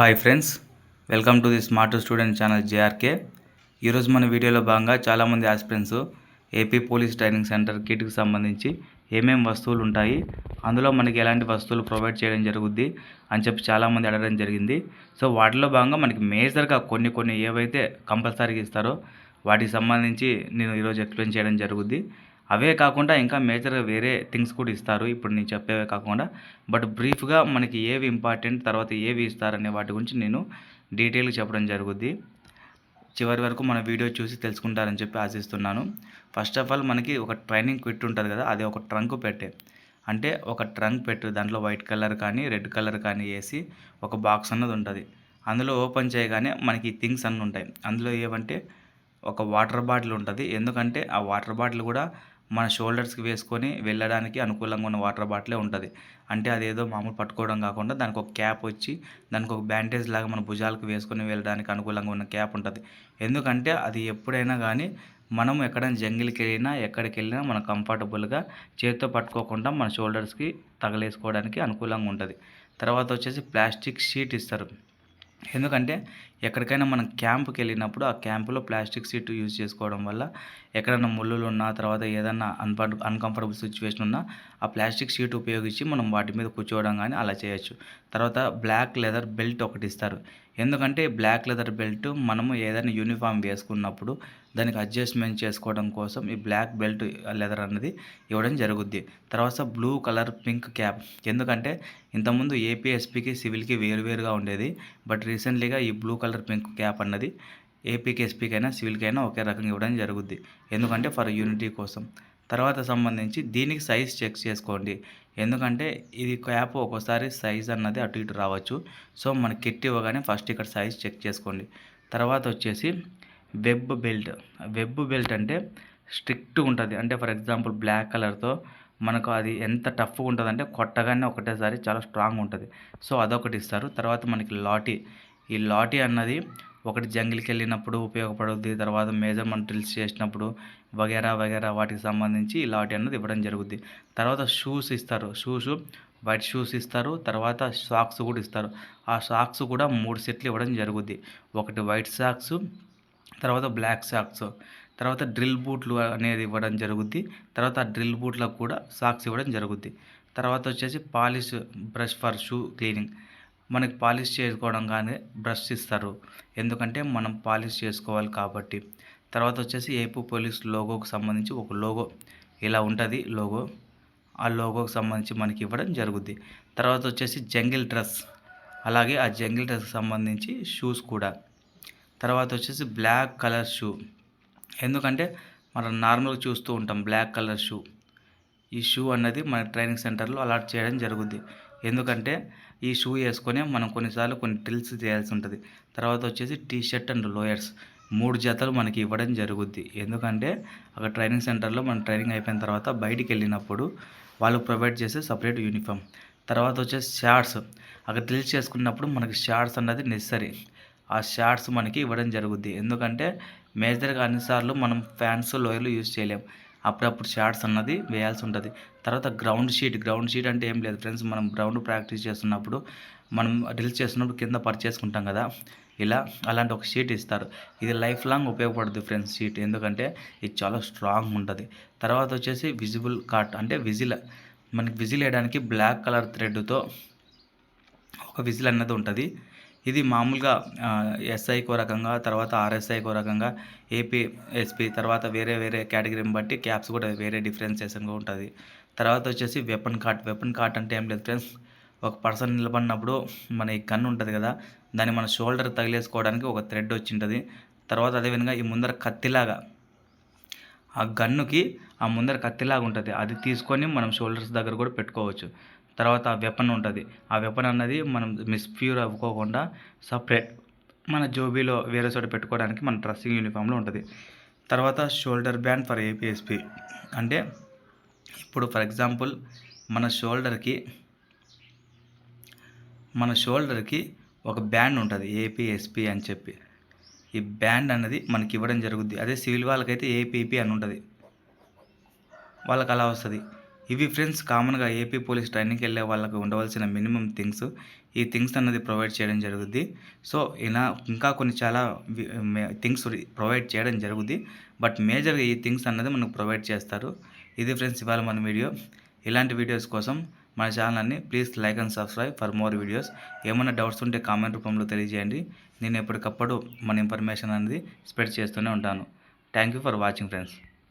Hi friends welcome to the smart student channel JRK ఈరోజు మన వీడియోలో భాగంగా చాలామంది aspirants AP police training centre కిట్కి సంబంధించి ఏమేమి వస్తువులు ఉంటాయి అందులో మనకి ఎలాంటి వస్తువులు ప్రొవైడ్ చేయడం జరుగుద్ది అని చెప్పి చాలామంది అడగడం జరిగింది. సో వాటిలో భాగంగా మనకి మేజర్గా కొన్ని కొన్ని ఏవైతే కంపల్సరీగా ఇస్తారో వాటికి సంబంధించి నేను ఈరోజు ఎక్స్ప్లెయిన్ చేయడం జరుగుద్ది. అవే కాకుండా ఇంకా మేజర్గా వేరే థింగ్స్ కూడా ఇస్తారు. ఇప్పుడు నేను చెప్పేవే కాకుండా. బట్ బ్రీఫ్గా మనకి ఏవి ఇంపార్టెంట్ తర్వాత ఏవి ఇస్తారనే వాటి గురించి నేను డీటెయిల్గా చెప్పడం జరుగుద్ది. చివరి వరకు మన వీడియో చూసి తెలుసుకుంటారని చెప్పి ఆశిస్తున్నాను. ఫస్ట్ ఆఫ్ ఆల్ మనకి ఒక ట్రైనింగ్ క్విట్ ఉంటుంది కదా అది ఒక ట్రంక్ పెట్టే. అంటే ఒక ట్రంక్ పెట్టు దాంట్లో వైట్ కలర్ కానీ రెడ్ కలర్ కానీ వేసి ఒక బాక్స్ అన్నది ఉంటుంది. అందులో ఓపెన్ చేయగానే మనకి థింగ్స్ అన్నీ ఉంటాయి. అందులో ఏమంటే ఒక వాటర్ బాటిల్ ఉంటుంది. ఎందుకంటే ఆ వాటర్ బాటిల్ కూడా మన షోల్డర్స్కి వేసుకొని వెళ్ళడానికి అనుకూలంగా ఉన్న వాటర్ బాటిలే ఉంటుంది. అంటే అదేదో మామూలు పట్టుకోవడం కాకుండా దానికి ఒక క్యాప్ వచ్చి దానికి ఒక బ్యాండేజ్ లాగా మన భుజాలకు వేసుకొని వెళ్ళడానికి అనుకూలంగా ఉన్న క్యాప్ ఉంటుంది. ఎందుకంటే అది ఎప్పుడైనా కానీ మనం ఎక్కడైనా జంగిల్కి వెళ్ళినా ఎక్కడికి వెళ్ళినా మనం కంఫర్టబుల్గా చేతితో పట్టుకోకుండా మన షోల్డర్స్కి తగలేసుకోవడానికి అనుకూలంగా ఉంటుంది. తర్వాత వచ్చేసి ప్లాస్టిక్ షీట్ ఇస్తారు. ఎందుకంటే ఎక్కడికైనా మనం క్యాంప్కి వెళ్ళినప్పుడు ఆ క్యాంపులో ప్లాస్టిక్ సీట్ యూజ్ చేసుకోవడం వల్ల ఎక్కడైనా ముళ్ళులు ఉన్నా తర్వాత ఏదైనా అన్ప అన్కంఫర్టబుల్ సిచ్యువేషన్ ఉన్నా ఆ ప్లాస్టిక్ షీట్ ఉపయోగించి మనం వాటి మీద కూర్చోవడం కానీ అలా చేయొచ్చు. తర్వాత బ్లాక్ లెదర్ బెల్ట్ ఒకటి ఇస్తారు. ఎందుకంటే బ్లాక్ లెదర్ బెల్ట్ మనము ఏదైనా యూనిఫామ్ వేసుకున్నప్పుడు దానికి అడ్జస్ట్మెంట్ చేసుకోవడం కోసం ఈ బ్లాక్ బెల్ట్ లెదర్ అన్నది ఇవ్వడం జరుగుద్ది. తర్వాత బ్లూ కలర్ పింక్ క్యాప్. ఎందుకంటే ఇంతకుముందు ఏపీఎస్పీకి సివిల్కి వేరువేరుగా ఉండేది. బట్ రీసెంట్లీగా ఈ blue colour colour pink cap అన్నది ఏపీకి ఎస్పీకైనా అయినా సివిల్కి అయినా ఒకే రకంగా ఇవ్వడం జరుగుద్ది. ఎందుకంటే ఫర్ యూనిటీ కోసం. తర్వాత సంబంధించి దీనికి సైజ్ చెక్ చేసుకోండి. ఎందుకంటే ఇది క్యాప్ ఒక్కోసారి సైజ్ అన్నది అటు ఇటు రావచ్చు. సో మనకి కిట్ ఇవ్వగానే ఫస్ట్ ఇక్కడ సైజ్ చెక్ చేసుకోండి. తర్వాత వచ్చేసి వెబ్ బెల్ట్. వెబ్ బెల్ట్ అంటే స్ట్రిక్ట్ ఉంటుంది. అంటే ఫర్ ఎగ్జాంపుల్ బ్లాక్ కలర్తో మనకు అది ఎంత టఫ్గా ఉంటుంది అంటే కొట్టగానే ఒకటేసారి చాలా స్ట్రాంగ్ ఉంటుంది. సో అదొకటి ఇస్తారు. తర్వాత మనకి లాటీ. ఈ లాటీ అన్నది ఒకటి జంగిల్కి వెళ్ళినప్పుడు ఉపయోగపడుద్ది తర్వాత మేజర్మెంట్ డ్రిల్స్ చేసినప్పుడు వగేరా వగేరా వాటికి సంబంధించి ఈ లాటీ అన్నది ఇవ్వడం జరుగుద్ది. తర్వాత షూస్ ఇస్తారు. షూస్ వైట్ షూస్ ఇస్తారు. తర్వాత సాక్స్ కూడా ఇస్తారు. ఆ సాక్స్ కూడా మూడు సెట్లు ఇవ్వడం జరుగుద్ది. ఒకటి వైట్ సాక్స్ తర్వాత బ్లాక్ సాక్స్. తర్వాత డ్రిల్ బూట్లు అనేది ఇవ్వడం జరుగుద్ది. తర్వాత ఆ డ్రిల్ బూట్లకు కూడా సాక్స్ ఇవ్వడం జరుగుద్ది. తర్వాత వచ్చేసి polish brush for shoe cleaning. మనకి పాలిష్ చేసుకోవడం కానీ బ్రష్ ఇస్తారు. ఎందుకంటే మనం పాలిష్ చేసుకోవాలి కాబట్టి. తర్వాత వచ్చేసి ఏపీ పోలీస్ లోగోకి సంబంధించి ఒక లోగో. ఇలా ఉంటుంది లోగో. ఆ లోగోకి సంబంధించి మనకి ఇవ్వడం జరుగుద్ది. తర్వాత వచ్చేసి జంగిల్ డ్రెస్. అలాగే ఆ జంగిల్ డ్రెస్కి సంబంధించి షూస్ కూడా. తర్వాత వచ్చేసి బ్లాక్ కలర్ షూ. ఎందుకంటే మనం నార్మల్గా చూస్తూ ఉంటాం బ్లాక్ కలర్ షూ. ఈ షూ అన్నది మన ట్రైనింగ్ సెంటర్లో అలాట్ చేయడం జరుగుద్ది. ఎందుకంటే ఈ షూ వేసుకొని మనం కొన్నిసార్లు కొన్ని డ్రిల్స్ చేయాల్సి ఉంటుంది. తర్వాత వచ్చేసి టీ షర్ట్ అండ్ లోయర్స్ మూడు జతలు మనకి ఇవ్వడం జరుగుద్ది. ఎందుకంటే అక్కడ ట్రైనింగ్ సెంటర్లో మన ట్రైనింగ్ అయిపోయిన తర్వాత బయటికి వెళ్ళినప్పుడు వాళ్ళు ప్రొవైడ్ చేసే సపరేట్ యూనిఫామ్. తర్వాత వచ్చేసి షార్ట్స్. అక్కడ డ్రిల్స్ చేసుకున్నప్పుడు మనకి షార్ట్స్ అన్నది నెసరీ ఆ షార్ట్స్ మనకి ఇవ్వడం జరుగుద్ది. ఎందుకంటే మేజర్గా అన్నిసార్లు మనం ఫ్యాన్స్ లోయర్లు యూజ్ చేయలేం. అప్పుడప్పుడు షార్ట్స్ అన్నది వేయాల్సి ఉంటుంది. తర్వాత గ్రౌండ్ షీట్ గ్రౌండ్ షీట్ అంటే ఏం లేదు ఫ్రెండ్స్. మనం గ్రౌండ్ ప్రాక్టీస్ చేస్తున్నప్పుడు మనం డ్రిల్స్ చేస్తున్నప్పుడు కింద పర్చేసుకుంటాం కదా. ఇలా అలాంటి ఒక షీట్ ఇస్తారు. ఇది లైఫ్ లాంగ్ ఉపయోగపడుతుంది ఫ్రెండ్స్ షీట్. ఎందుకంటే ఇది చాలా స్ట్రాంగ్ ఉంటుంది. తర్వాత వచ్చేసి విజిబుల్ కాట్ అంటే విజిల్. మనకి విజిల్ వేయడానికి బ్లాక్ కలర్ థ్రెడ్తో ఒక విజిల్ అన్నది ఉంటుంది. ఇది మామూలుగా ఎస్ఐకో రకంగా తర్వాత ఆర్ఎస్ఐకో రకంగా ఏపీ ఎస్పీ తర్వాత వేరే వేరే కేటగిరీని బట్టి క్యాప్స్ కూడా వేరే డిఫరెన్సేషన్గా ఉంటుంది. తర్వాత వచ్చేసి వెపన్ కార్ట్ వెపన్ కార్ట్ అంటే ఏం లేదు ఫ్రెండ్స్. ఒక పర్సన్ నిలబడినప్పుడు మన ఈ గన్ ఉంటుంది కదా దాన్ని మన షోల్డర్ తగిలేసుకోవడానికి ఒక థ్రెడ్ వచ్చింటుంది. తర్వాత అదేవిధంగా ఈ ముందర కత్తిలాగా ఆ గన్నుకి ఆ ముందర కత్తిలాగా ఉంటుంది. అది తీసుకొని మనం షోల్డర్స్ దగ్గర కూడా పెట్టుకోవచ్చు. తర్వాత వెపన్ ఉంటుంది. ఆ వెపన్ అన్నది మనం మిస్ప్యూర్ అవ్వుకోకుండా సపరేట్ మన జోబీలో వేరే చోట పెట్టుకోవడానికి మన డ్రెస్సింగ్ యూనిఫామ్లో ఉంటుంది. తర్వాత షోల్డర్ బ్యాండ్ ఫర్ ఏపీఎస్పి అంటే ఇప్పుడు ఫర్ ఎగ్జాంపుల్ మన షోల్డర్కి మన షోల్డర్కి ఒక బ్యాండ్ ఉంటుంది ఏపీఎస్పి అని చెప్పి. ఈ బ్యాండ్ అన్నది మనకి ఇవ్వడం జరుగుద్ది. అదే సివిల్ వాళ్ళకైతే ఏపీపీ అని ఉంటుంది. వాళ్ళకి అలా వస్తుంది. ఇవి ఫ్రెండ్స్ కామన్గా ఏపీ పోలీస్ ట్రైనింగ్కి వెళ్ళే వాళ్ళకి ఉండవలసిన మినిమం థింగ్స్. ఈ థింగ్స్ అన్నది ప్రొవైడ్ చేయడం జరుగుద్ది. సో ఇలా ఇంకా కొన్ని చాలా థింగ్స్ ప్రొవైడ్ చేయడం జరుగుద్ది. బట్ మేజర్గా ఈ థింగ్స్ అన్నది మనకు ప్రొవైడ్ చేస్తారు. ఇది ఫ్రెండ్స్ ఇవాళ మన వీడియో. ఇలాంటి వీడియోస్ కోసం మన ఛానల్ని please like and subscribe for more videos. ఏమైనా డౌట్స్ ఉంటే కామెంట్ రూపంలో తెలియజేయండి. నేను ఎప్పటికప్పుడు మన ఇన్ఫర్మేషన్ అనేది స్ప్రెడ్ చేస్తూనే ఉంటాను. Thank you for watching friends.